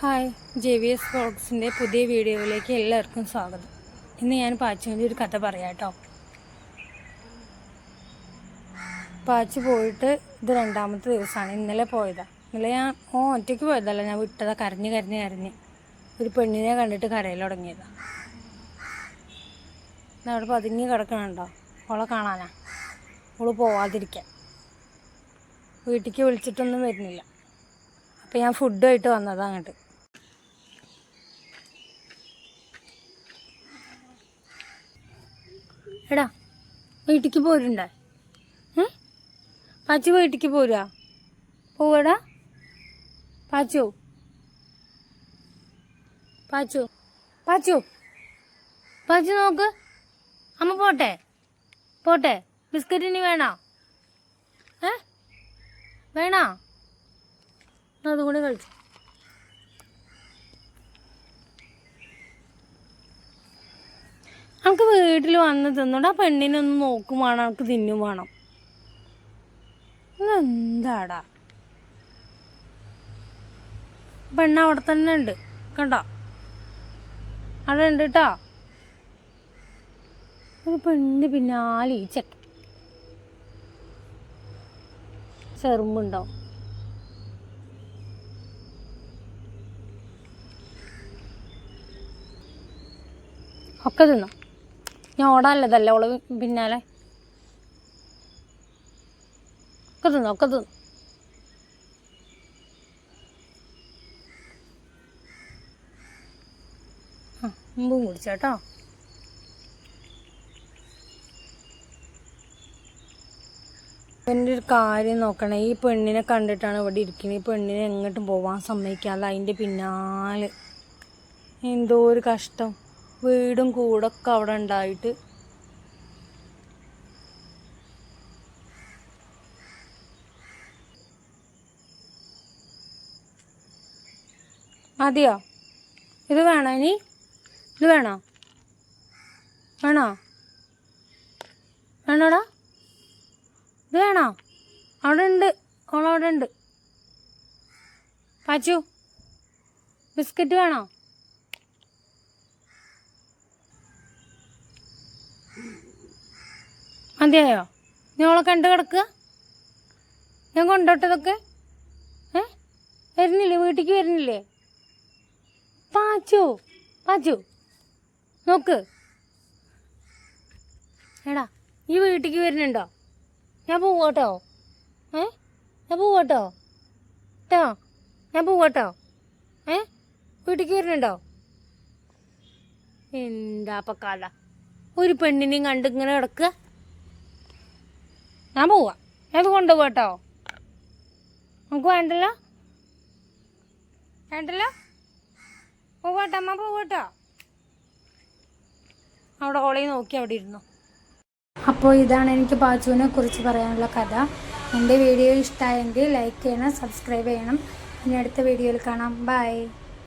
Hi J V S വ്ളോഗ്സിന്റെ പുതിയ വീഡിയോയിലേക്ക് എല്ലാവർക്കും സ്വാഗതം. ഇന്ന് ഞാൻ പാച്ചുവിന്റെ ഒരു കഥ പറയാം കേട്ടോ. പാച്ചു പോയിട്ട് ഇത് രണ്ടാമത്തെ ദിവസമാണ് ഇന്നലെ പോയതാ. ഇന്നലെ ഞാൻ ഓ ഒറ്റയ്ക്ക് പോയതല്ല ഞാൻ വിട്ടതാ കരഞ്ഞ് കരഞ്ഞ് കരഞ്ഞ്. ഒരു പെണ്ണിനെ കണ്ടിട്ട് കരയിൽ ഇന്ന് അവിടെ പതുങ്ങി കിടക്കണുണ്ടോ? അവളെ കാണാനാ. അവൾ പോവാതിരിക്കാൻ. വീട്ടിലേക്ക് വിളിച്ചിട്ടൊന്നും വരുന്നില്ല. അപ്പോൾ ഞാൻ ഫുഡായിട്ട് വന്നതാണ് അങ്ങോട്ട്. എടാ വീട്ടിക്ക് പോരുണ്ടേ? പാച്ചു വീട്ടിക്ക് പോരാ പോവടാ. പാച്ചു. പാച്ചു. പാച്ചു. പാച്ചു നോക്ക്. അമ്മ പോട്ടെ? പോട്ടെ? ബിസ്ക്കറ്റ് ഇനി വേണോ? ഏ? വേണോ? എന്നാ അതും നമുക്ക് വീട്ടിൽ വന്ന് തിന്നോണ്ട് ആ പെണ്ണിനൊന്ന് നോക്കും വേണം നമുക്ക് തിന്നും വേണം. ഇതെന്താടാ? പെണ്ണ് അവിടെ തന്നെ ഉണ്ട്. കണ്ടോ? അവിടെ ഉണ്ട് കേട്ടോ ഒരു പെണ്ണ് പിന്നാലെ ഈ ചെക്ക ചെറുമ്പുണ്ടോ? ഒക്കെ തിന്നോ? ഞാൻ ഓടാനുള്ളതല്ല ഓൾ പിന്നാലെ. ഒക്കെ തിന്നു ഒക്കെ തിന്നു. മുമ്പും കുടിച്ചേട്ടോ എന്റെ ഒരു കാര്യം നോക്കണേ. ഈ പെണ്ണിനെ കണ്ടിട്ടാണ് ഇവിടെ ഇരിക്കുന്നത് ഈ പെണ്ണിനെ എങ്ങോട്ടും പോവാൻ സമ്മതിക്കാതെ അതിന്റെ പിന്നാലെ. എന്തോ ഒരു കഷ്ടം. വീടും കൂടൊക്കെ അവിടെ ഉണ്ടായിട്ട്. മതിയോ? ഇത് വേണോ ഇനി? ഇത് വേണോ? വേണോ? വേണോടാ? ഇത് വേണോ? അവിടെ ഉണ്ട്. ഓളവിടെ ഉണ്ട്. പാച്ചു ബിസ്ക്കറ്റ് വേണോ? മതിയായോ നീ ഓളെ കണ്ട് കിടക്കുക. ഞാൻ കൊണ്ടോട്ടതൊക്കെ ഏ? വരുന്നില്ലേ? വീട്ടിലേക്ക് വരുന്നില്ലേ? പാച്ചു പാച്ചു നോക്ക്. എടാ ഈ വീട്ടിലേക്ക് വരുന്നുണ്ടോ? ഞാൻ പോവട്ടോ ഏ? ഞാൻ പോവട്ടോ കേട്ടോ ഞാൻ പോവട്ടോ ഏ? വീട്ടിലേക്ക് വരുന്നുണ്ടോ? എന്താ പക്കാല ഒരു പെണ്ണിനെയും കണ്ടിങ്ങനെ കിടക്കുക. ഞാൻ പോവാ. ഞാൻ ഇത് കൊണ്ടുപോകട്ടോ നമുക്ക് വേണ്ടല്ലോ? വേണ്ടല്ലോ? പോവാട്ടോ അമ്മ പോവാട്ടോ അവിടെ ഓളയിൽ നോക്കി അവിടെ ഇരുന്നു. അപ്പോൾ ഇതാണ് എനിക്ക് പാച്ചുവിനെ കുറിച്ച് പറയാനുള്ള കഥ. എന്റെ വീഡിയോ ഇഷ്ടമായെങ്കിൽ ലൈക്ക് ചെയ്യണം സബ്സ്ക്രൈബ് ചെയ്യണം. ഇനി അടുത്ത വീഡിയോയിൽ കാണാം. ബൈ